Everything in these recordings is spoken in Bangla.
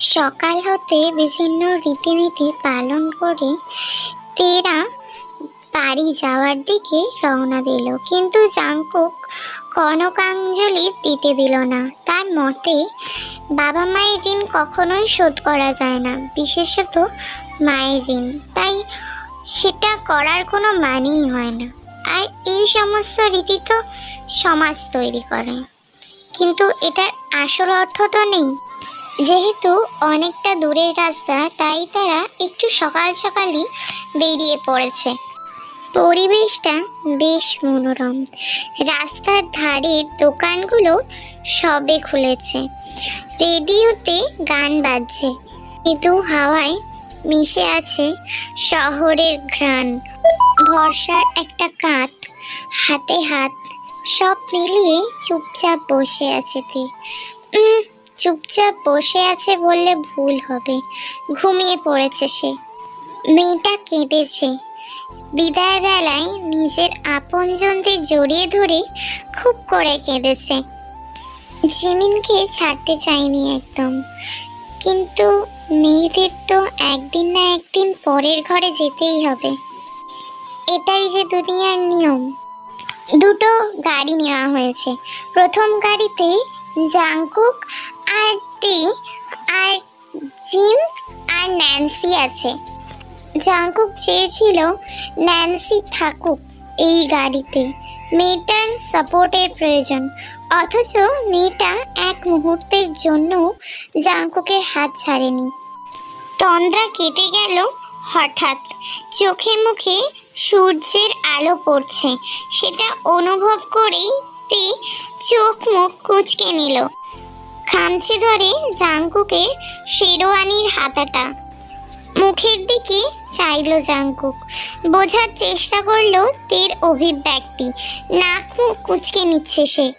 সকাল হতে বিভিন্ন রীতিনীতি পালন করে তেরা বাড়ি যাওয়ার দিকে রওনা দিল। কিন্তু জাঙ্কুক কনকাঞ্জলি দিতে দিল না। তার মতে, বাবা মায়ের ঋণ কখনোই শোধ করা যায় না, বিশেষত মায়ের ঋণ। তাই সেটা করার কোনো মানেই হয় না। আর এই সমস্ত রীতি তো সমাজ তৈরি করে। কিন্তু এটার আসল অর্থ তো নেই। যেহেতু অনেকটা দূরের রাস্তা, তাই তারা একটু সকাল সকালই বেরিয়ে পড়েছে। পরিবেশটা বেশ মনোরম। রাস্তার ধারের দোকানগুলো সবে খুলেছে। রেডিওতে গান বাজছে। কিন্তু হাওয়ায় মিশে আছে শহরের ঘ্রাণ। ভরসার একটা কাঁধ, হাতে হাত, সব মিলিয়ে চুপচাপ বসে আছে তে। চুপচাপ বসে আছে বললে ভুল হবে। ঘুমিয়ে পড়েছে সে। মেয়েটা কেঁদেছে। বিদায় বেলায় নিজের আপনজনদের জড়িয়ে ধরে খুব করে কেঁদেছে। জিমিনকে ছাড়তে চাইনি একদম। কিন্তু মেয়েদের তো একদিন না একদিন পরের ঘরে যেতেই হবে। এটাই যে দুনিয়ার নিয়ম। দুটো গাড়ি নেওয়া হয়েছে। প্রথম গাড়িতে জাংকুক আর তে আর জিম আর ন্যান্সি আছে। জাংকুক চেয়েছিল ন্যান্সি থাকুক এই গাড়িতে। মেয়েটার সাপোর্টের প্রয়োজন। অথচ মেয়েটা এক মুহূর্তের জন্য জাংকুকের হাত ছাড়েনি। তন্দ্রা কেটে গেল হঠাৎ। চোখে মুখে সূর্যের আলো পড়ছে। সেটা অনুভব করেই তে চোখ মুখ কুচকে নিল। খামচে ধরে জাংকুকের শেরোয়ানির হাতাটা। মুখের দিকে চাইল জাংকুক বোঝার চেষ্টা করল তের অভিব্যক্তি। নাক মুখ কুচকে নিচ্ছে সে।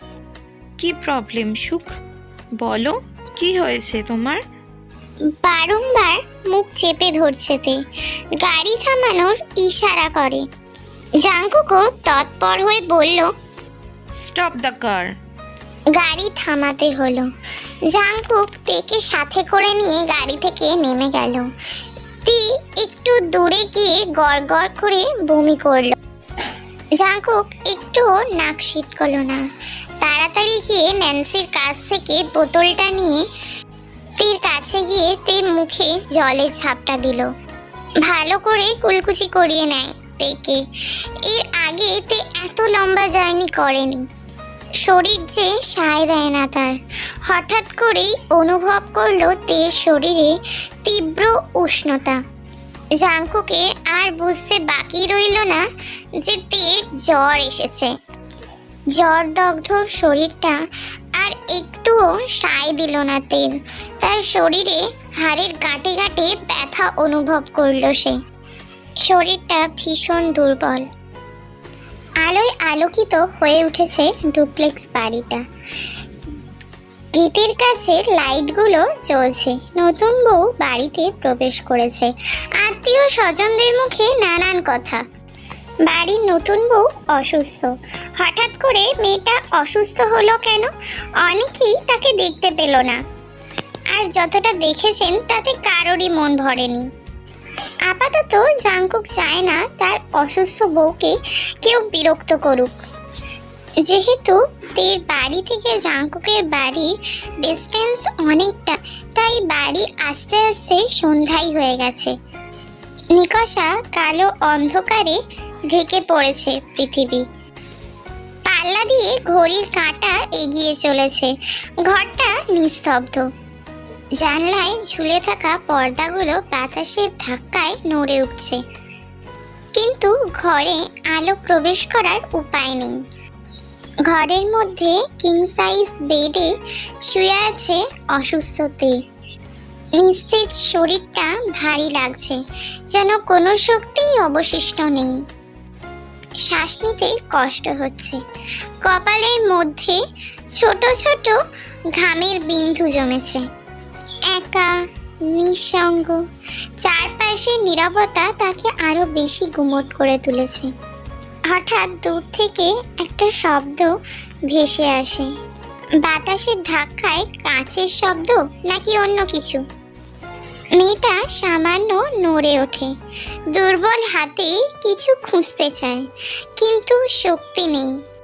কি প্রবলেম সুখ? বলো কি হয়েছে তোমার? বারংবার মুখ চেপে ধরছে তে। গাড়ি থামানোর ইশারা করে। জাংকুকও তৎপর হয়ে বলল স্টপ দ্য কার গাড়ি থামাতে হলো। জাংকুক তেকে সাথে করে নিয়ে গাড়ি থেকে নেমে গেল। তি একটু দূরে গিয়ে গড় গড় করে বমি করল। জাংকুক একটুও নাক করল না। তাড়াতাড়ি গিয়ে ন্যান্সির কাছ থেকে বোতলটা নিয়ে তীর কাছে গিয়ে তীর মুখে জলের ঝাপটা দিল। ভালো করে কুলকুচি করিয়ে নেয়। তেকে এর আগে তে এত লম্বা জার্নি করেনি। শরীর যে সায় দেয় না তার। হঠাৎ করেই অনুভব করল তের শরীরে তীব্র উষ্ণতা। জাঙ্কুকে আর বুঝতে বাকি রইল না যে তের জ্বর এসেছে। জ্বর দগ্ধ শরীরটা আর একটুও সায় দিল না তেল তার শরীরে হাড়ের গাঁটে গাঁটে ব্যথা অনুভব করল সে। শরীরটা ভীষণ দুর্বল। আলোয় আলোকিত হয়ে উঠেছে ডুপ্লেক্স বাড়িটা। গেটের কাছে লাইটগুলো জ্বলছে। নতুন বউ বাড়িতে প্রবেশ করেছে। আত্মীয় স্বজনদের মুখে নানান কথা। বাড়ির নতুন বউ অসুস্থ। হঠাৎ করে মেয়েটা অসুস্থ হলো কেন? অনেকেই তাকে দেখতে পেল না। আর যতটা দেখেছেন, তাতে কারোরই মন ভরেনি। আপাতত জাংকুক চায় না, তার অসুস্থ বউকে কেউ বিরক্ত করুক। যেহেতু তের বাড়ি থেকে জাংকুকের বাড়ির ডিস্টেন্স অনেকটা, তাই বাড়ি আস্তে আস্তে সন্ধ্যাই হয়ে গেছে। নিকষা কালো অন্ধকারে ঢেকে পড়েছে পৃথিবী। পাল্লা দিয়ে ঘড়ির কাঁটা এগিয়ে চলেছে। ঘরটা নিস্তব্ধ। জানলায় ঝুলে থাকা পর্দাগুলো বাতাসের ধাক্কায় নড়ে উঠছে। কিন্তু ঘরে আলো প্রবেশ করার উপায় নেই। ঘরের মধ্যে কিং সাইজ বেডে শুয়ে আছে অসুস্থতে। নিস্তেজ শরীরটা ভারী লাগছে, যেন কোনো শক্তিই অবশিষ্ট নেই। শ্বাস নিতে কষ্ট হচ্ছে। কপালের মধ্যে ছোট ছোট ঘামের বিন্দু জমেছে। একা, নিঃসঙ্গ। চারপাশের নীরবতা তাকে আরও বেশি গুমট করে তুলেছে। হঠাৎ দূর থেকে একটা শব্দ ভেসে আসে। বাতাসের ধাক্কায় কাঁচের শব্দ নাকি অন্য কিছু? মেয়েটা সামান্য নড়ে ওঠে। দুর্বল হাতে কিছু খুঁজতে চায়, কিন্তু শক্তি নেই।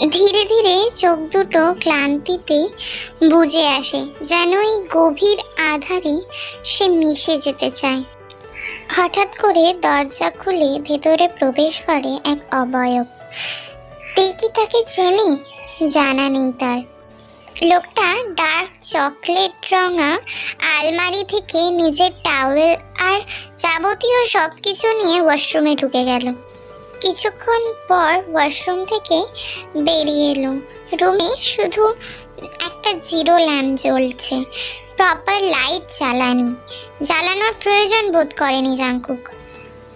ধীরে ধীরে চোখ দুটো ক্লান্তিতে বুঝে আসে যেন এই গভীর আধারে সে মিশে যেতে চায়। হঠাৎ করে দরজা খুলে ভেতরে প্রবেশ করে এক অবয়ব। তে কি তাকে চেনে? জানা নেই তার। লোকটা ডার্ক চকলেট রঙা আলমারি থেকে নিজের টাওয়েল আর যাবতীয় সব কিছু নিয়ে ওয়াশরুমে ঢুকে গেল। কিছুক্ষণ পর ওয়াশরুম থেকে বেরিয়ে এলো রুমে শুধু একটা জিরো ল্যাম্প জ্বলছে। প্রপার লাইট জ্বালানি। জ্বালানোর প্রয়োজন বোধ করেনি জাঙ্কুক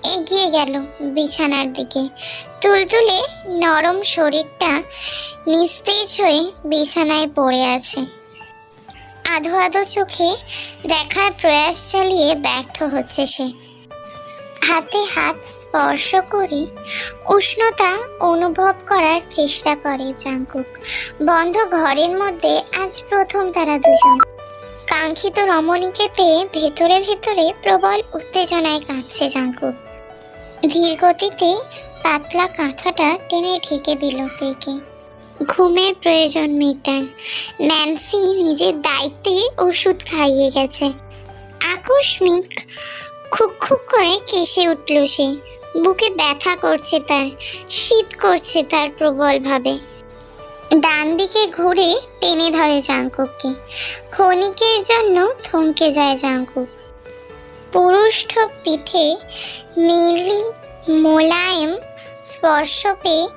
এগিয়ে গেল বিছানার দিকে। তুলতুলে নরম শরীরটা নিস্তেজ হয়ে বিছানায় পড়ে আছে। আধো আধো চোখে দেখার প্রয়াস চালিয়ে ব্যর্থ হচ্ছে সে। হাতে হাত স্পর্শ করে উষ্ণতা অনুভব করার চেষ্টা করে জাঙ্কুক বন্ধ ঘরের মধ্যে আজ প্রথম তারা দুজন। কাঙ্ক্ষিত রমণীকে পেয়ে ভেতরে ভেতরে প্রবল উত্তেজনায় কাঁদছে জাঙ্কুক ধীর গতিতে পাতলা কাঁথাটা টেনে ঢেকে দিল তেকে। ঘুমের প্রয়োজন মেয়েটার ন্যান্সি নিজের দায়িত্বে ওষুধ খাইয়ে গেছে। আকস্মিক খুক খুক করে কেসে উঠল সে। বুকে ব্যথা করছে তার শীত করছে তার প্রবলভাবে। ডান দিকে ঘুরে টেনে ধরে জাঙ্কুককে ক্ষণিকের জন্য থমকে যায় জাঙ্কুক পুরুষ্ঠ পিঠে নীলি মোলায়েম স্পর্শ পেয়ে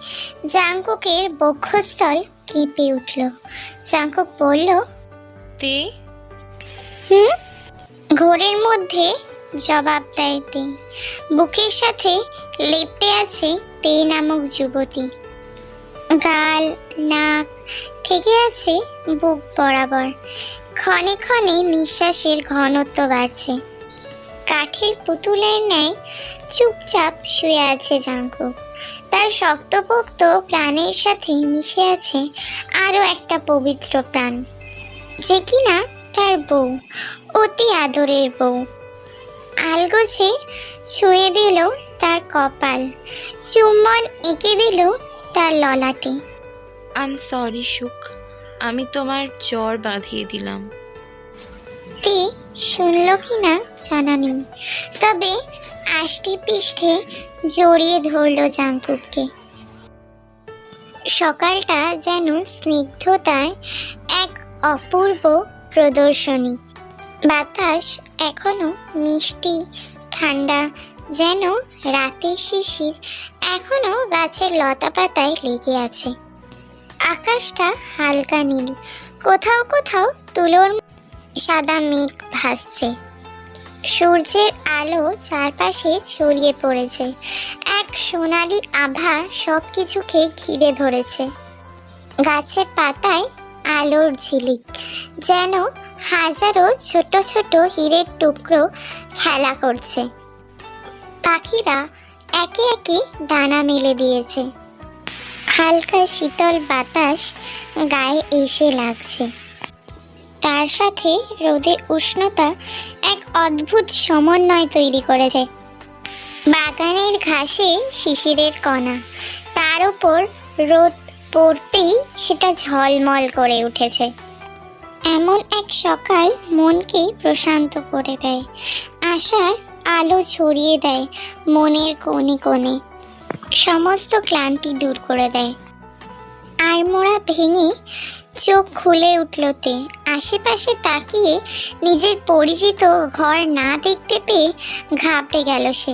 জাঙ্কুকের বক্ষস্থল কেঁপে উঠল। জাঙ্কুক বলল তে? হুম? ঘোরের মধ্যে জবাব দেয় বুকের সাথে লেপটে আছে তে নামক যুবতী। গাল, নাক ঠেকে আছে বুক বরাবর। ক্ষণে ক্ষণে নিঃশ্বাসের ঘনত্ব বাড়ছে। কাঠের পুতুলের ন্যায় চুপচাপ শুয়ে আছে জাঙ্কু তার শক্তপোক্ত প্রাণের সাথে মিশে আছে আরও একটা পবিত্র প্রাণ। যে কিনা তার বউ, অতি আদরের বউ। আলগোছে ছুঁয়ে দিল তার কপাল। চুম্বন এঁকে দিল তার ললাটে। আম সরি সুখ। আমি তোমার জ্বর বাঁধিয়ে দিলাম। তে শুনল কি না জানা নেই। তবে আষ্টি পৃষ্ঠে জড়িয়ে ধরল জাঙ্কুককে। সকালটা যেন স্নিগ্ধতার এক অপূর্ব প্রদর্শনী। বাতাস এখনও মিষ্টি, ঠান্ডা, যেন রাতের শিশির, এখনও গাছের লতা পাতায় লেগে আছে। আকাশটা হালকা নীল, কোথাও কোথাও তুলোর সাদা মেঘ ভাসছে। সূর্যের আলো চারপাশে ছড়িয়ে পড়েছে। এক সোনালি আভা সব কিছুকে ঘিরে ধরেছে। গাছের পাতায় আলোর ঝিলিক, যেন হাজারো ছোট ছোট হীরের টুকরো খেলা করছে। পাখিরা একে একে ডানা মেলে দিয়েছে। হালকা শীতল বাতাস গায়ে এসে লাগছে। তার সাথে রোদের উষ্ণতা এক অদ্ভুত সমন্বয় তৈরি করেছে। বাগানের ঘাসে শিশিরের কণা, তার উপর রোদ পড়তেই সেটা ঝলমল করে উঠেছে। এমন এক সকাল মনকে প্রশান্ত করে দেয়। আশার আলো ছড়িয়ে দেয় মনের কোণে কোণে। সমস্ত ক্লান্তি দূর করে দেয়। আড়মোড়া ভেঙে চোখ খুলে উঠলতে আশেপাশে তাকিয়ে নিজের পরিচিত ঘর না দেখতে পেয়ে ঘাবড়ে গেল সে।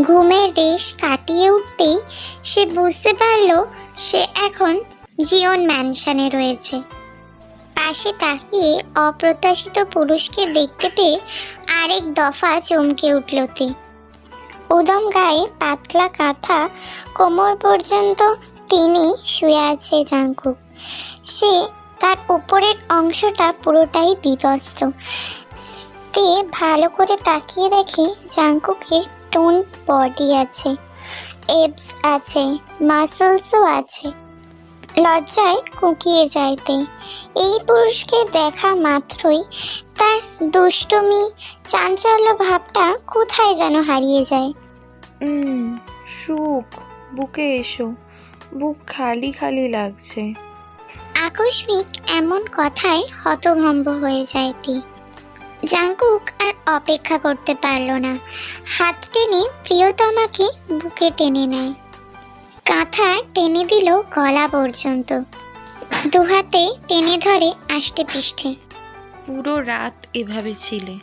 ঘুমের রেশ কাটিয়ে উঠতেই সে বুঝতে পারল সে এখন জিওন ম্যানশনে রয়েছে। পাশে তাকিয়ে অপ্রত্যাশিত পুরুষকে দেখতে পেয়ে আরেক দফা চমকে উঠল তে। উদম গায়ে পাতলা কাঁথা কোমর পর্যন্ত টেনে শুয়ে আছে জাঙ্কুক। সে তার উপরের অংশটা পুরোটাই বিবস্ত্র। তে ভালো করে তাকিয়ে দেখে জাঙ্কুকের টোন বডি আছে এপস আছে মাসলসও আছে। লজ্জায় কুকিয়ে যাইতে এই পুরুষকে দেখা মাত্রই তার দুষ্টুমি চাঞ্চল্য ভাবটা কোথায় যেন হারিয়ে যায়। সুখ বুকে এসো বুক খালি খালি লাগছে। আকস্মিক এমন কথায় হতভম্ব হয়ে যায় তি। জাঙ্কুক আর অপেক্ষা করতে পারল না। হাত টেনে প্রিয়তমাকে বুকে টেনে নেয়। কাঁথা টেনে দিল গলা পর্যন্ত। দুহাতে টেনে ধরে আষ্টে পৃষ্ঠে। পুরো রাত এভাবে ছিলে।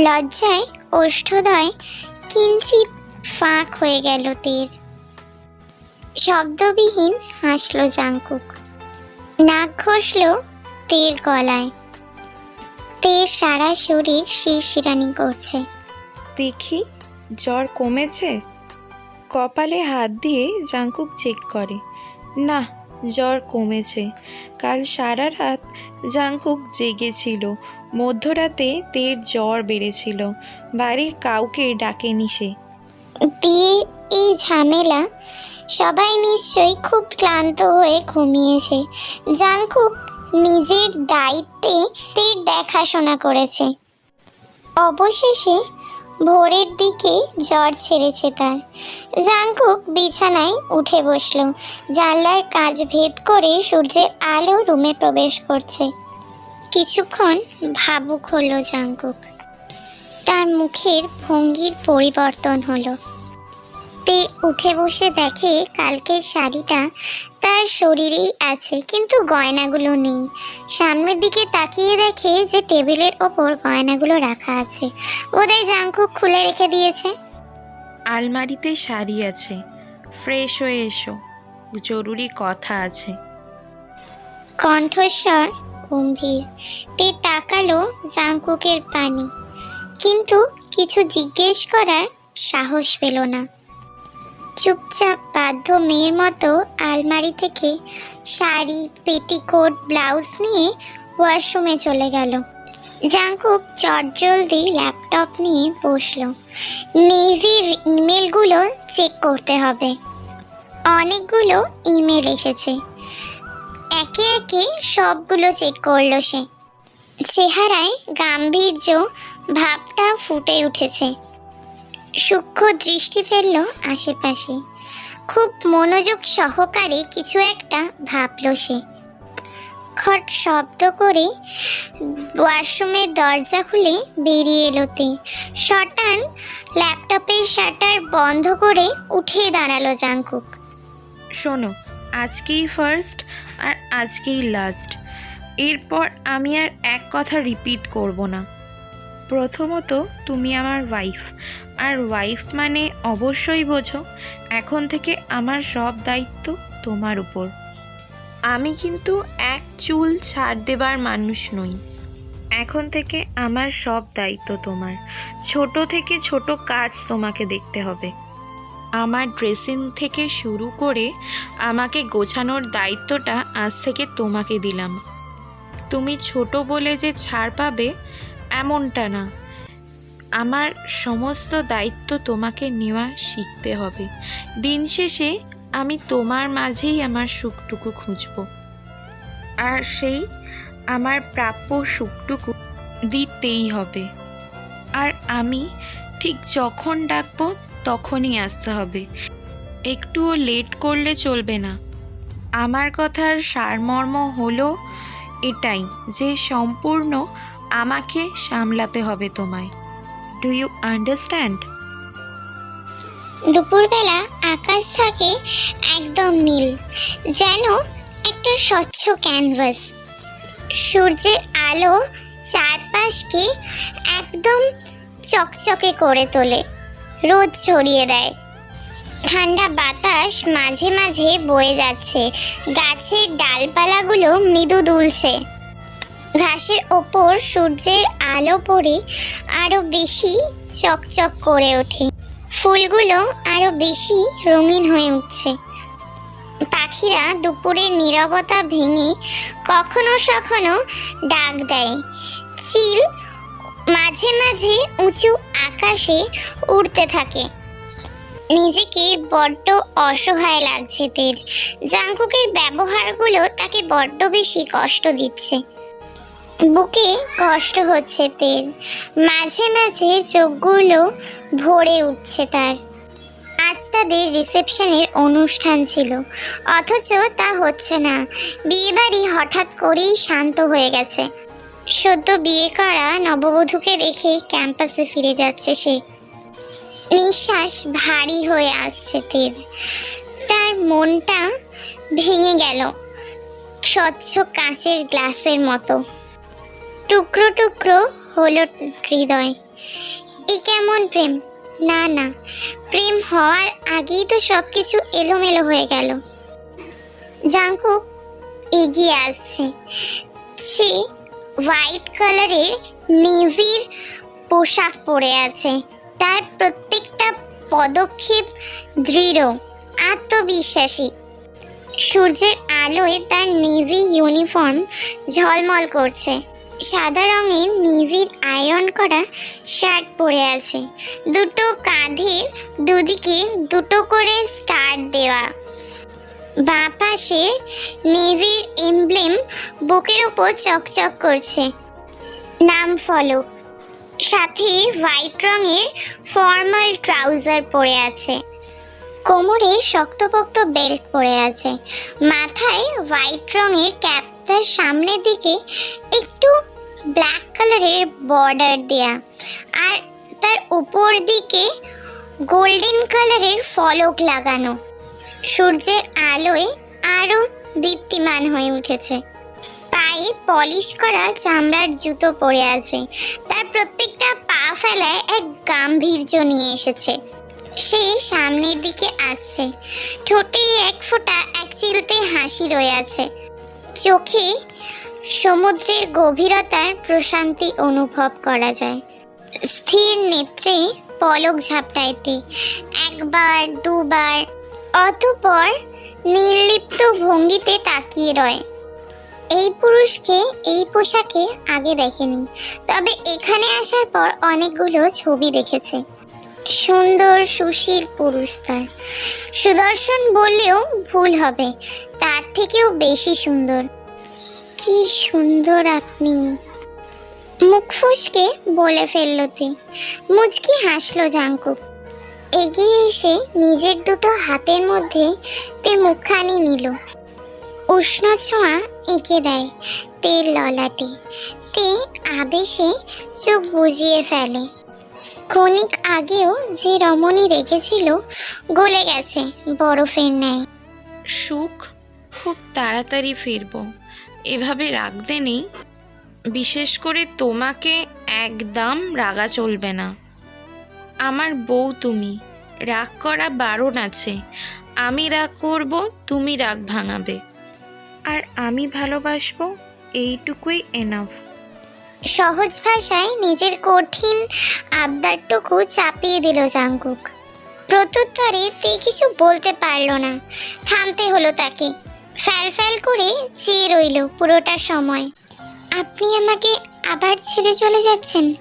লজ্জায় ওষ্ঠদয় কিঞ্চিত ফাঁক হয়ে গেল তের। শব্দবিহীন হাসল জাঙ্কুক নাক ঘষল তীর গলায়। তের সারা শরীর শিরশিরানি করছে। দেখি জ্বর কমেছে? কপালে হাত দিয়ে জাঙ্কুক চেক করে। না জ্বর কমেছে। কাল সারা রাত জাঙ্কুক জেগেছিল। মধ্যরাতে তের জ্বর বেড়েছিল। বাড়ির কাউকে ডাকেনি সে। বিয়ের এই ঝামেলা সবাই নিশ্চয়ই খুব ক্লান্ত হয়ে ঘুমিয়েছে। জাংকুক নিজের দায়িত্বে দেখাশোনা করেছে। অবশেষে ভোরের দিকে জ্বর ছেড়েছে তার। জাংকুক বিছানায় উঠে বসল। জানলার কাজ ভেদ করে সূর্যের আলো রুমে প্রবেশ করছে। কিছুক্ষণ ভাবুক হলো জাংকুক। তার মুখের ভঙ্গির পরিবর্তন হলো। তে উঠে বসে দেখে কালকের শাড়িটা তার শরীরেই আছে কিন্তু গয়নাগুলো নেই। সামনের দিকে তাকিয়ে দেখে যে টেবিলের ওপর গয়নাগুলো রাখা আছে। ওদের জাঙ্কুক খুলে রেখে দিয়েছে। আলমারিতে শাড়ি আছে। ফ্রেশ হয়ে এসো। জরুরি কথা আছে। কণ্ঠস্বর গম্ভীর। তে তাকালো জাঙ্কুকের পানি। কিন্তু কিছু জিজ্ঞেস করার সাহস পেল না। চুপচাপ বাধ্য মেয়ের মতো আলমারি থেকে শাড়ি, পেটিকোট, ব্লাউজ নিয়ে ওয়াশরুমে চলে গেল। জাঙ্কুক চটজলদি ল্যাপটপ নিয়ে বসল। নেভির ইমেলগুলো চেক করতে হবে। অনেকগুলো ইমেল এসেছে। একে একে সবগুলো চেক করল সে। চেহারায় গাম্ভীর্য, ভাবটা ফুটে উঠেছে। সূক্ষ্ম দৃষ্টি ফেলল আশেপাশে। খুব মনোযোগ সহকারে কিছু একটা ভাবলো সে। খট শব্দ করে ওয়াশরুমের দরজা খুলে বেরিয়ে এলোতে শটান ল্যাপটপের শাটার বন্ধ করে উঠে দাঁড়াল জাঙ্কুক শোনো, আজকেই ফার্স্ট আর আজকেই লাস্ট এরপর আমি আর এক কথা রিপিট করব না। প্রথমত, তুমি আমার ওয়াইফ আর ওয়াইফ মানে অবশ্যই বোঝো, এখন থেকে আমার সব দায়িত্ব তোমার উপর। আমি কিন্তু এক চুল ছাড় দেবার মানুষ নই। এখন থেকে আমার সব দায়িত্ব তোমার। ছোট থেকে ছোট কাজ তোমাকে দেখতে হবে। আমার ড্রেসিং থেকে শুরু করে আমাকে গোছানোর দায়িত্বটা আজ থেকে তোমাকে দিলাম। তুমি ছোট বলে যে ছাড় পাবে, এমনটা না। আমার সমস্ত দায়িত্ব তোমাকে নেওয়া শিখতে হবে। দিন শেষে আমি তোমার মাঝেই আমার সুখটুকু খুঁজব। আর সেই আমার প্রাপ্য সুখটুকু দিতেই হবে। আর আমি ঠিক যখন ডাকবো তখনই আসতে হবে। একটুও লেট করলে চলবে না। আমার কথার সারমর্ম হলো এটাই যে সম্পূর্ণ আমাকে সামলাতে হবে তোমায়। ডু ইউ আন্ডারস্ট্যান্ড দুপুরবেলা আকাশ থাকে একদম নীল, যেন একটা স্বচ্ছ ক্যানভাস সূর্যের আলো চারপাশকে একদম চকচকে করে তোলে, রোদ ছড়িয়ে দেয়। ঠান্ডা বাতাস মাঝে মাঝে বয়ে যাচ্ছে, গাছের ডালপালাগুলো মৃদু দুলছে। ঘাসের ওপর সূর্যের আলো পড়ে আরও বেশি চকচক করে ওঠে। ফুলগুলো আরও বেশি রঙিন হয়ে উঠছে। পাখিরা দুপুরের নীরবতা ভেঙে কখনো সখনো ডাক দেয়। চিল মাঝে মাঝে উঁচু আকাশে উড়তে থাকে। নিজেকে বড্ড অসহায় লাগছে তের। জাঙ্কুকের ব্যবহারগুলো তাকে বড্ড বেশি কষ্ট দিচ্ছে। বুকে কষ্ট হচ্ছে তের। মাঝে মাঝে চোখগুলো ভরে উঠছে তার। আজ তাদের রিসেপশনের অনুষ্ঠান ছিল। অথচ তা হচ্ছে না। বিয়েবাড়ি হঠাৎ করেই শান্ত হয়ে গেছে। সদ্য বিয়ে করা নববধূকে রেখে ক্যাম্পাসে ফিরে যাচ্ছে সে। নিঃশ্বাস ভারী হয়ে আসছে তের। তার মনটা ভেঙে গেল। স্বচ্ছ কাঁচের গ্লাসের মতো। টুকরো টুকরো হলো হৃদয়। এ কেমন প্রেম? না না। প্রেম হওয়ার আগেই তো সব কিছু এলোমেলো হয়ে গেল। জাঙ্কুক এগিয়ে আসছে। সে হোয়াইট কালারের নেভির পোশাক পরে আছে। তার প্রত্যেকটা পদক্ষেপ দৃঢ়, আত্মবিশ্বাসী। সূর্যের আলোয় তার নেভি ইউনিফর্ম ঝলমল করছে। সাদা রঙের নিবিড় আয়রন করা শার্ট পরে আছে। দুটো কাঁধের দুদিকে দুটো করে স্টার দেওয়া। বাঁ পাশের নেভির এমব্লেম বুকের ওপর চকচক করছে। নাম ফলক সাথে হোয়াইট রঙের ফর্মাল ট্রাউজার পরে আছে। কোমরে শক্তপোক্ত বেল্ট পরে আছে। মাথায় হোয়াইট রঙের ক্যাপ তার সামনের দিকে একটু ব্ল্যাক কালারের বর্ডার দেয়া। আর তার উপর দিকে গোল্ডেন কালারের ফলক লাগানো। সূর্যের আলোয় আরও দীপ্তিমান হয়ে উঠেছে। পায়ে পলিশ করা চামড়ার জুতো পরে আছে। তার প্রত্যেকটা পা ফেলায় এক গাম্ভীর্য নিয়ে এসেছে। সে সামনের দিকে আসছে। ঠোঁটে এক ফোঁটা এক চিলতে হাসি রয়ে আছে। চোখে সমুদ্রের গভীরতার প্রশান্তি অনুভব করা যায়। স্থির নেত্রে পলক ঝাপটাইতে, একবার, দুবার, অতপর নির্লিপ্ত ভঙ্গিতে তাকিয়ে রয়। এই পুরুষকে, এই পোশাকে আগে দেখেনি, তবে এখানে আসার পর অনেকগুলো ছবি দেখেছে। সুন্দর, সুশীল পুরুষ তার। সুদর্শন বললেও ভুল হবে, তার থেকেও বেশি সুন্দর। কি সুন্দর আপনি। মুখ ফুসকে বলে ফেলল তে মুচকি হাসলো জাঙ্কুক এগিয়ে এসে নিজের দুটো হাতের মধ্যে তে মুখখানি নিল। উষ্ণ ছোঁয়া এঁকে দেয় তেল ললাটে। তে আবেশে চোখ বুজিয়ে ফেলে। ক্ষণিক আগেও যে রমণী রেখেছিল, গলে গেছে বরফের ন্যায়। সুখ, খুব তাড়াতাড়ি ফিরবো। এভাবে রাখতে নেই বিশেষ করে তোমাকে একদম রাগা চলবে না। আমার বউ তুমি, রাগ করা বারণ আছে, আমি রাগ করব, তুমি রাগ ভাঙাবে। আর আমি ভালোবাসবো, এইটুকুই এনাফ সহজ ভাষায় নিজের কঠিন আবদারটুকু চাপিয়ে দিল জাঙ্কুক। প্রত্যুত্তরে তে কিছু বলতে পারল না, থামতে হলো তাকে। ফ্যাল ফ্যাল করে চেয়ে রইল পুরোটা সময়। আপনি আমাকে আবার ছেড়ে চলে যাচ্ছেন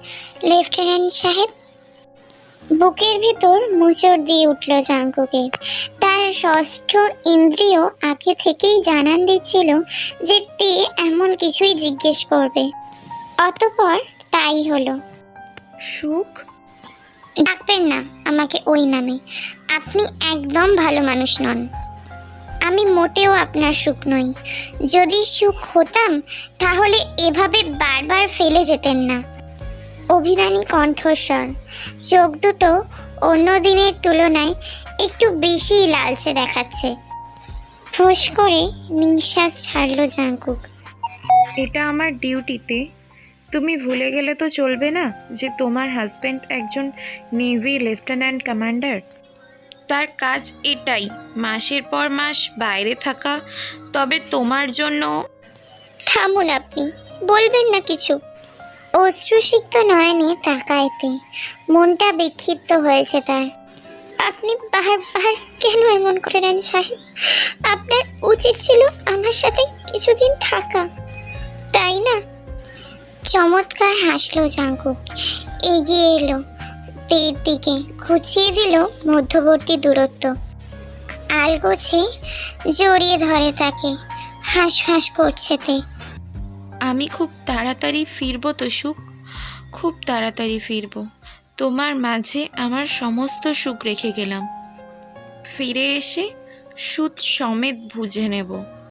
লেফটেন্যান্ট সাহেব? বুকের ভিতর মুচড় দিয়ে উঠল জাঙ্কুকের তার ষষ্ঠ ইন্দ্রিয় আগে থেকেই জানান দিচ্ছিল যে তে এমন কিছুই জিজ্ঞেস করবে। অতপর তাই হলো। সুখ? ডাকবেন না আমাকে ওই নামে। আপনি একদম ভালো মানুষ নন। আমি মোটেও আপনার সুখ নই। যদি সুখ হতাম, তাহলে এভাবে বারবার ফেলে যেতেন না। অভিমানী কণ্ঠস্বর। চোখ দুটো অন্য দিনের তুলনায় একটু বেশি লালচে দেখাচ্ছে। ফোঁস করে নিঃশ্বাস ছাড়লো জাঙ্কুক এটা আমার ডিউটিতে। তুমি ভুলে গেলে তো চলবে না যে তোমার হাজব্যান্ড একজন নেভি লেফটেন্যান্ট কমান্ডার। তার কাজ এটাই, মাসের পর মাস বাইরে থাকা। তবে তোমার জন্য থামুন আপনি, বলবেন না কিছু। অশ্রুসিক্ত নয়নে তাকাইতে, মনটা বিক্ষিপ্ত হয়েছে তার। আপনি বারবার কেন এমন করেন সাহেব? আপনার উচিত ছিল আমার সাথে কিছুদিন থাকা। তাই না? চমৎকার হাসলো জাঙ্কুক, এগিয়ে এলো। তের দিকে ঘুচিয়ে দিল মধ্যবর্তী দূরত্ব। আলগোছে জড়িয়ে ধরে তাকে, হাঁস হাঁস করছে তে। আমি খুব তাড়াতাড়ি ফিরবো তো, সুখ? খুব তাড়াতাড়ি ফিরবো। তোমার মাঝে আমার সমস্ত সুখ রেখে গেলাম। ফিরে এসে সুদ সমেত বুঝে নেব।